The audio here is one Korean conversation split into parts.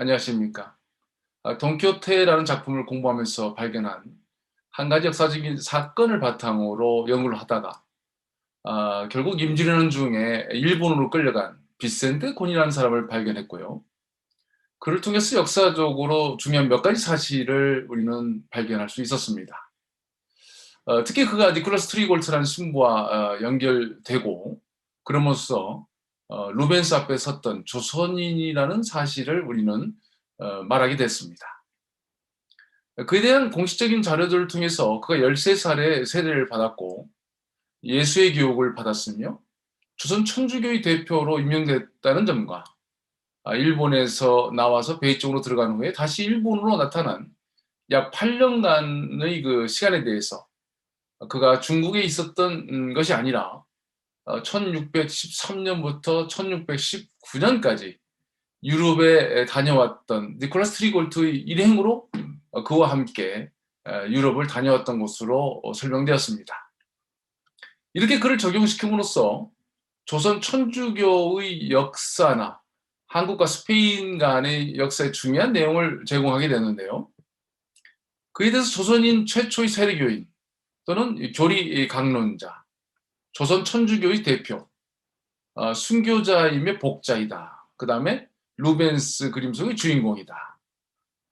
안녕하십니까. 아, 돈키호테라는 작품을 공부하면서 발견한 한 가지 역사적인 사건을 바탕으로 연구를 하다가 아, 결국 임진왜란 중에 일본으로 끌려간 비센테 곤이라는 사람을 발견했고요. 그를 통해서 역사적으로 중요한 몇 가지 사실을 우리는 발견할 수 있었습니다. 어, 특히 그가 니콜라스 트리골트라는 신부와 어, 연결되고 그러면서 어, 루벤스 앞에 섰던 조선인이라는 사실을 우리는 어, 말하게 됐습니다. 그에 대한 공식적인 자료들을 통해서 그가 13살에 세례를 받았고 예수의 교육을 받았으며 조선 천주교의 대표로 임명됐다는 점과 아, 일본에서 나와서 베이 쪽으로 들어간 후에 다시 일본으로 나타난 약 8년간의 그 시간에 대해서 그가 중국에 있었던 것이 아니라 1613년부터 어, 1619년까지 유럽에 다녀왔던 니콜라스 트리골트의 일행으로 어, 그와 함께 유럽을 다녀왔던 것으로 어, 설명되었습니다. 이렇게 그를 적용시킴으로써 조선 천주교의 역사나 한국과 스페인 간의 역사의 중요한 내용을 제공하게 되는데요. 그에 대해서 조선인 최초의 세례교인 또는 교리 강론자, 조선 천주교의 대표, 어, 순교자이며 복자이다. 그 다음에 루벤스 그림 속의 주인공이다.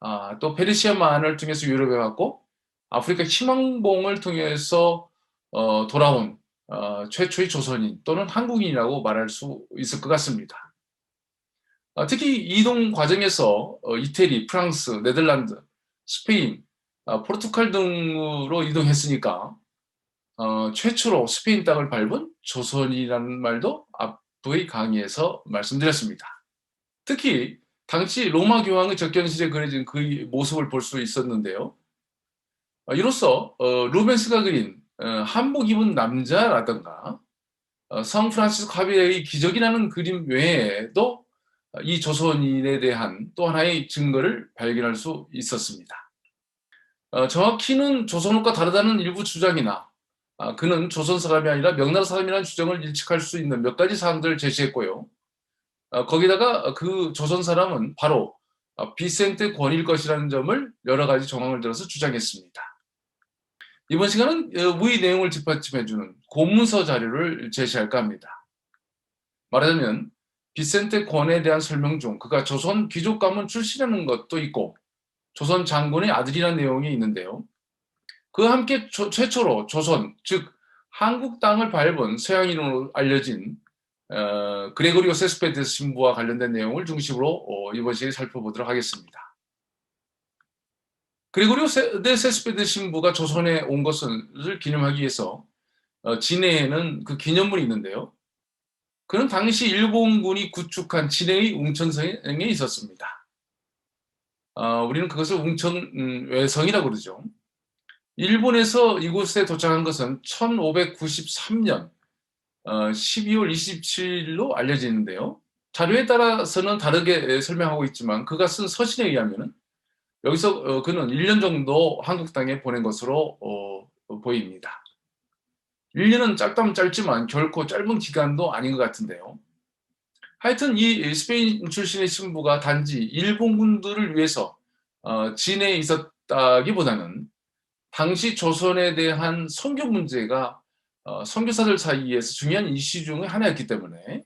아, 또 페르시아 만을 통해서 유럽에 왔고 아프리카 희망봉을 통해서 어, 돌아온 어, 최초의 조선인 또는 한국인이라고 말할 수 있을 것 같습니다. 어, 특히 이동 과정에서 어, 이태리, 프랑스, 네덜란드, 스페인, 어, 포르투갈 등으로 이동했으니까 어, 최초로 스페인 땅을 밟은 조선이라는 말도 앞의 강의에서 말씀드렸습니다. 특히 당시 로마 교황의 적견실에 그려진 그 모습을 볼 수 있었는데요. 어, 이로써 어, 루벤스가 그린 어, 한복 입은 남자라든가 어, 성 프란시스 카비레의 기적이라는 그림 외에도 이 조선인에 대한 또 하나의 증거를 발견할 수 있었습니다. 어, 정확히는 조선옷과 다르다는 일부 주장이나 아, 그는 조선 사람이 아니라 명나라 사람이라는 주장을 일축할 수 있는 몇 가지 사항들을 제시했고요. 아, 거기다가 그 조선 사람은 바로 아, 비센트 권일 것이라는 점을 여러 가지 정황을 들어서 주장했습니다. 이번 시간은 어, 내용을 뒷받침해주는 고문서 자료를 제시할까 합니다. 말하자면 비센테 권에 대한 설명 중 그가 조선 귀족 가문 출신이라는 것도 있고 조선 장군의 아들이라는 내용이 있는데요. 그와 함께 조, 최초로 조선, 즉 한국 땅을 밟은 서양인으로 알려진 어, 그레고리오 세스페데스 신부와 관련된 내용을 중심으로 어, 이번 시간에 살펴보도록 하겠습니다. 그레고리오 세, 데 세스페데 신부가 조선에 온 것을 기념하기 위해서 어, 진해에는 그 기념물이 있는데요. 그는 당시 일본군이 구축한 진해의 웅천성에 있었습니다. 어, 우리는 그것을 웅천외성이라고 음, 그러죠. 일본에서 이곳에 도착한 것은 1593년 12월 27일로 알려지는데요. 자료에 따라서는 다르게 설명하고 있지만 그가 쓴 서신에 의하면 여기서 어, 그는 1년 정도 한국 땅에 보낸 것으로 어, 보입니다. 1년은 짧다면 짧지만 결코 짧은 기간도 아닌 것 같은데요. 하여튼 이 스페인 출신의 신부가 단지 일본군들을 위해서 어, 진해에 있었다기보다는 당시 조선에 대한 선교 문제가 어, 선교사들 사이에서 중요한 이슈 중의 하나였기 때문에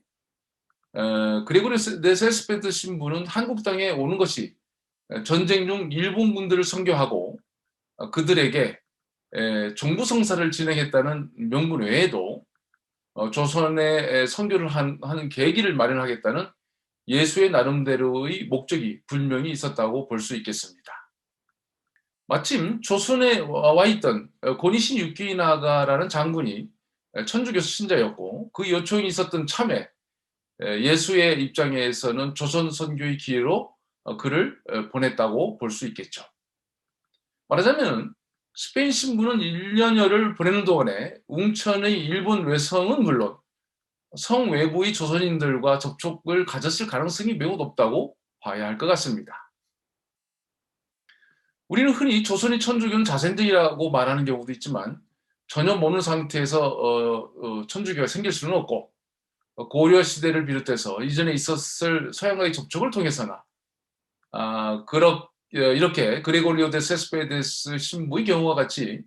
어, 그리고리 네세스페트 신부는 한국 땅에 오는 것이 전쟁 중 일본 군들을 선교하고 어, 그들에게 에, 종부 성사를 진행했다는 명분 외에도 어, 조선에 선교를 한, 하는 계기를 마련하겠다는 예수의 나름대로의 목적이 분명히 있었다고 볼 수 있겠습니다. 마침 조선에 와 있던 고니신 유키나가라는 장군이 천주교 신자였고 그 요청이 있었던 참에 예수의 입장에서는 조선 선교의 기회로 어, 그를 보냈다고 볼 수 있겠죠. 말하자면 스페인 신부는 1년여를 보내는 동안에 웅천의 일본 외성은 물론 성 외부의 조선인들과 접촉을 가졌을 가능성이 매우 높다고 봐야 할 것 같습니다. 우리는 흔히 조선의 천주교는 자생적이라고 말하는 경우도 있지만 전혀 모르는 상태에서 어, 어, 천주교가 생길 수는 없고 고려 시대를 비롯해서 이전에 있었을 서양과의 접촉을 통해서나 아, 그렇, 이렇게 그레고리오 데 세스페데스 신부의 경우와 같이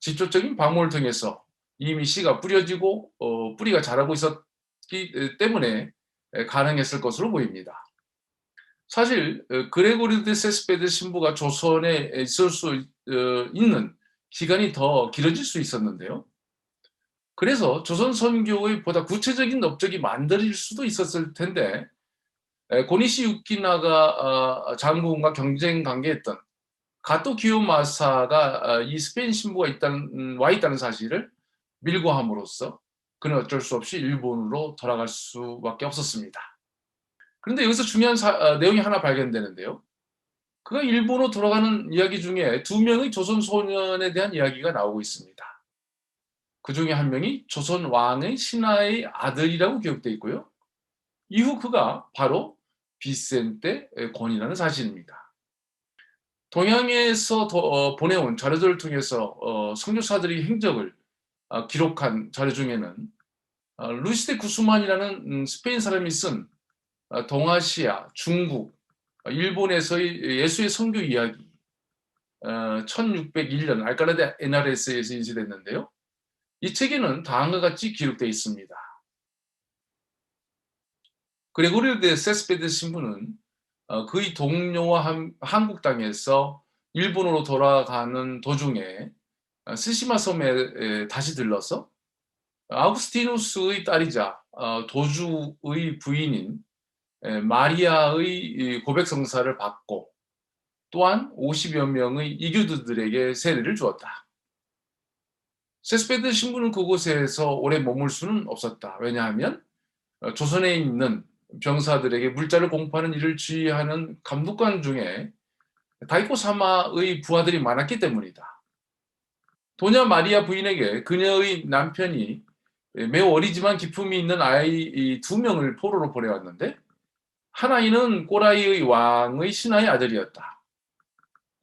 직접적인 방문을 통해서 이미 씨가 뿌려지고 어, 뿌리가 자라고 있었기 때문에 가능했을 것으로 보입니다. 사실 어, 그레고리 데 세스페드 신부가 조선에 있을 수 어, 있는 기간이 더 길어질 수 있었는데요. 그래서 조선 선교의 보다 구체적인 업적이 만들어질 수도 있었을 텐데 고니시 유키나가 어, 장군과 경쟁 관계했던 가토 기요마사가 이 스페인 신부가 있다는, 음, 와 있다는 사실을 밀고 함으로써 그는 어쩔 수 없이 일본으로 돌아갈 수밖에 없었습니다. 그런데 여기서 중요한 사, 어, 내용이 하나 발견되는데요. 그가 일본으로 돌아가는 이야기 중에 두 명의 조선 소년에 대한 이야기가 나오고 있습니다. 그 중에 한 명이 조선 왕의 신하의 아들이라고 기록되어 있고요. 이후 그가 바로 비센테 권이라는 사실입니다. 동양에서 더, 어, 보내온 자료들을 통해서 어, 성교사들이 행적을 어, 기록한 자료 중에는 어, 루시데 구스만이라는 음, 스페인 사람이 쓴 어, 동아시아, 중국, 어, 일본에서의 예수의 성교 이야기 1601년 알카라데 에나레스에서 인쇄됐는데요. 이 책에는 다음과 같이 기록되어 있습니다. 그레고리 데 세스페드 신부는 그의 동료와 한국 땅에서 일본으로 돌아가는 도중에 스시마 섬에 다시 들러서 아우구스티누스의 딸이자 도주의 부인인 마리아의 고백 성사를 받고 또한 50여 명의 이교도들에게 세례를 주었다. 세스페드 신부는 그곳에서 오래 머물 수는 없었다. 왜냐하면 어, 조선에 있는 병사들에게 물자를 공포하는 일을 지휘하는 감독관 중에 다이코 사마의 부하들이 많았기 때문이다. 도냐 마리아 부인에게 그녀의 남편이 매우 어리지만 기품이 있는 아이 두 명을 포로로 보내왔는데 하나이는 꼬라이의 왕의 신하의 아들이었다.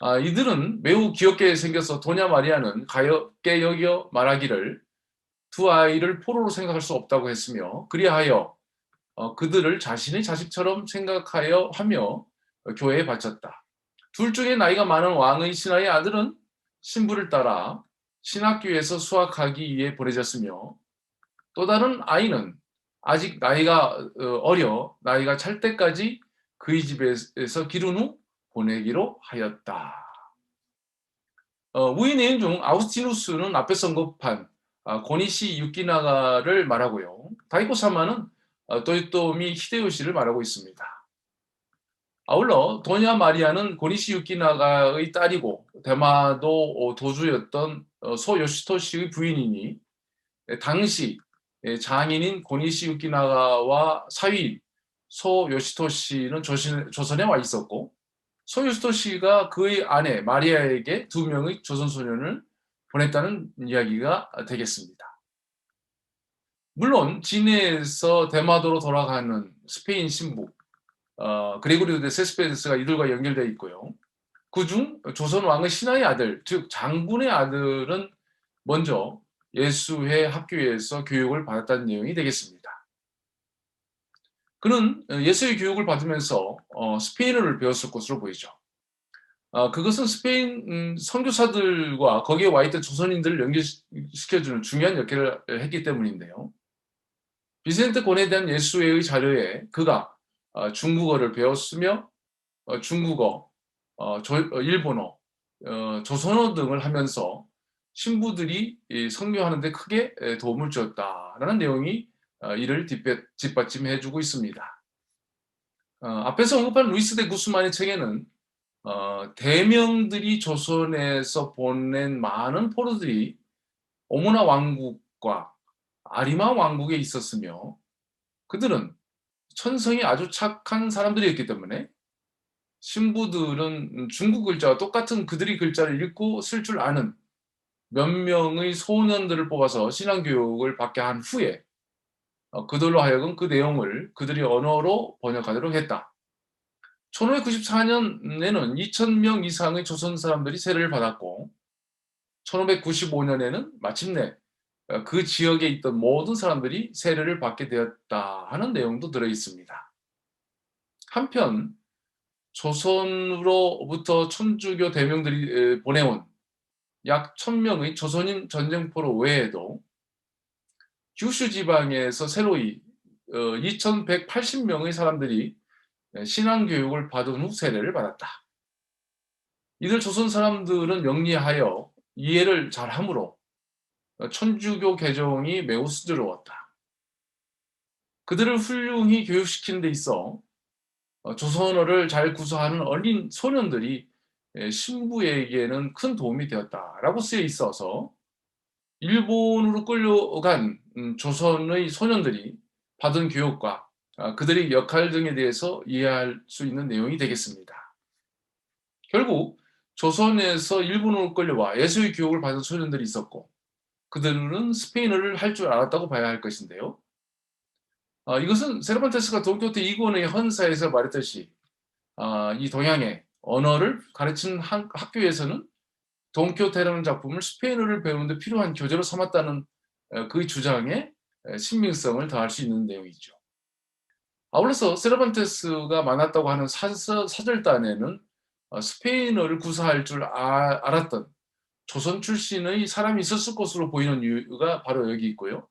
아, 이들은 매우 귀엽게 생겨서 도냐 마리아는 가엽게 여겨 말하기를 두 아이를 포로로 생각할 수 없다고 했으며 그리하여 어, 그들을 자신의 자식처럼 생각하여 하며 교회에 바쳤다. 둘 중에 나이가 많은 왕의 신하의 아들은 신부를 따라 신학교에서 수학하기 위해 보내졌으며 또 다른 아이는 아직 나이가 어, 어려 나이가 찰 때까지 그의 집에서 기른 후 보내기로 하였다. 어, 우이 내용 중 아우스티누스는 앞에서 언급한 아, 고니시 유키나가를 말하고요. 다이코 사마는 어, 도요토미 히데요시를 말하고 있습니다. 아울러 도냐 마리아는 고니시 유키나가의 딸이고 대마도 도주였던 어, 소 요시토시의 부인이니 당시 장인인 고니시 유키나가와 사위 소 요시토시는 조선에 와 있었고 소유스토 씨가 그의 아내 마리아에게 두 명의 조선 소년을 보냈다는 이야기가 되겠습니다. 물론 진해에서 대마도로 돌아가는 스페인 신부 어, 그레고리오 데 세스페드스가 이들과 연결되어 있고요. 그중 조선 왕의 신하의 아들, 즉 장군의 아들은 먼저 예수회 학교에서 교육을 받았다는 내용이 되겠습니다. 그는 예수의 교육을 받으면서 어, 스페인어를 배웠을 것으로 보이죠. 어, 그것은 스페인 음, 선교사들과 거기에 와 있던 조선인들을 연결시켜주는 중요한 역할을 했기 때문인데요. 비센트 곤에 대한 예수의 자료에 그가 어, 중국어를 배웠으며 어, 중국어, 어, 조, 어, 일본어, 어, 조선어 등을 하면서 신부들이 성교하는데 크게 도움을 주었다라는 내용이 어, 이를 뒷받침해 주고 있습니다. 어, 앞에서 언급한 루이스 데 구스만의 책에는 어, 대명들이 조선에서 보낸 많은 포로들이 오모나 왕국과 아리마 왕국에 있었으며 그들은 천성이 아주 착한 사람들이었기 때문에 신부들은 중국 글자와 똑같은 그들이 글자를 읽고 쓸 줄 아는 몇 명의 소년들을 뽑아서 신앙교육을 받게 한 후에 어, 그들로 하여금 그 내용을 그들이 언어로 번역하도록 했다. 1594년에는 2,000명 이상의 조선 사람들이 세례를 받았고 1595년에는 마침내 어, 그 지역에 있던 모든 사람들이 세례를 받게 되었다 하는 내용도 들어 있습니다. 한편 조선으로부터 천주교 대명들이 보내온 약 1000명의 조선인 전쟁포로 외에도 규슈 지방에서 새로이 2180명의 사람들이 신앙 교육을 받은 후 세례를 받았다. 이들 조선 사람들은 영리하여 이해를 잘하므로 천주교 개종이 매우 수주로웠다. 그들을 훌륭히 교육시키는 데 있어 조선어를 잘 구사하는 어린 소년들이 신부에게는 큰 도움이 되었다라고 쓰여 있어서 일본으로 끌려간 음, 조선의 소년들이 받은 교육과 아, 그들의 역할 등에 대해서 이해할 수 있는 내용이 되겠습니다. 결국 조선에서 일본으로 끌려와 예수의 교육을 받은 소년들이 있었고 그들은 스페인어를 할 줄 알았다고 봐야 할 것인데요. 어, 이것은 세르반테스가 돈키호테 이권의 헌사에서 말했듯이 어, 이 동양의 언어를 가르치는 학교에서는 돈키호테라는 작품을 스페인어를 배우는데 필요한 교재로 삼았다는 그 주장에 신빙성을 더할 수 있는 내용이죠. 아울러서 세르반테스가 많았다고 하는 사절단에는 어, 스페인어를 구사할 줄 아, 알았던 조선 출신의 사람이 있었을 것으로 보이는 이유가 바로 여기 있고요.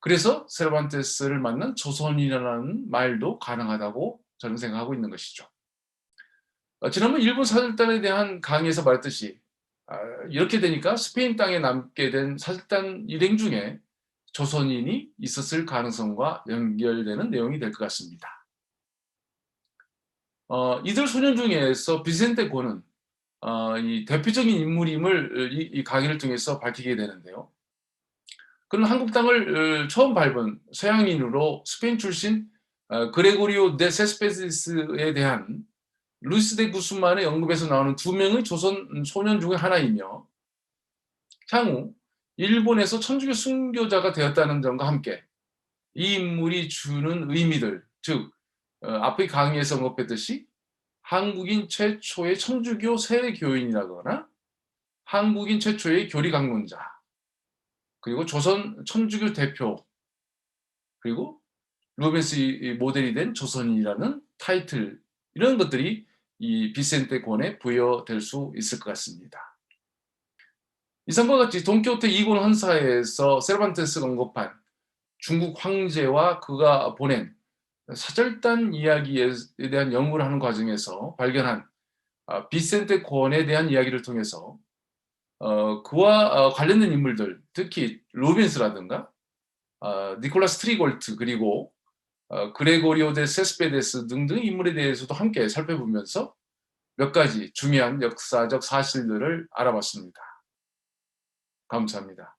그래서 세르반테스를 만난 조선이라는 말도 가능하다고 저는 생각하고 있는 것이죠. 어, 지난번 일본 사절단에 대한 강의에서 말했듯이 아, 이렇게 되니까 스페인 땅에 남게 된 사절단 일행 중에 조선인이 있었을 가능성과 연결되는 내용이 될 것 같습니다. 어, 이들 소년 중에서 비센테 고는 어, 이 대표적인 인물임을 이, 이, 강의를 통해서 밝히게 되는데요. 그는 한국 땅을 어, 처음 밟은 서양인으로 스페인 출신 어, 그레고리오 데 세스페시스에 대한 루이스 데 구스만의 언급에서 나오는 두 명의 조선 소년 중의 하나이며 향후 일본에서 천주교 순교자가 되었다는 점과 함께 이 인물이 주는 의미들, 즉 어, 앞의 강의에서 언급했듯이 한국인 최초의 천주교 세교인이라거나 한국인 최초의 교리 강론자 그리고 조선 천주교 대표 그리고 루벤스 모델이 된 조선인이라는 타이틀 이런 것들이 이 비센테 권에 부여될 수 있을 것 같습니다. 이상과 같이 돈키호테 이곤 헌사에서 세르반테스가 언급한 중국 황제와 그가 보낸 사절단 이야기에 대한 연구를 하는 과정에서 발견한 아, 비센테 권에 대한 이야기를 통해서 어, 그와 어, 관련된 인물들, 특히 로빈스라든가 어, 니콜라스 트리골트 그리고 어, 그레고리오 데 세스페데스 등등 인물에 대해서도 함께 살펴보면서 몇 가지 중요한 역사적 사실들을 알아봤습니다. 감사합니다.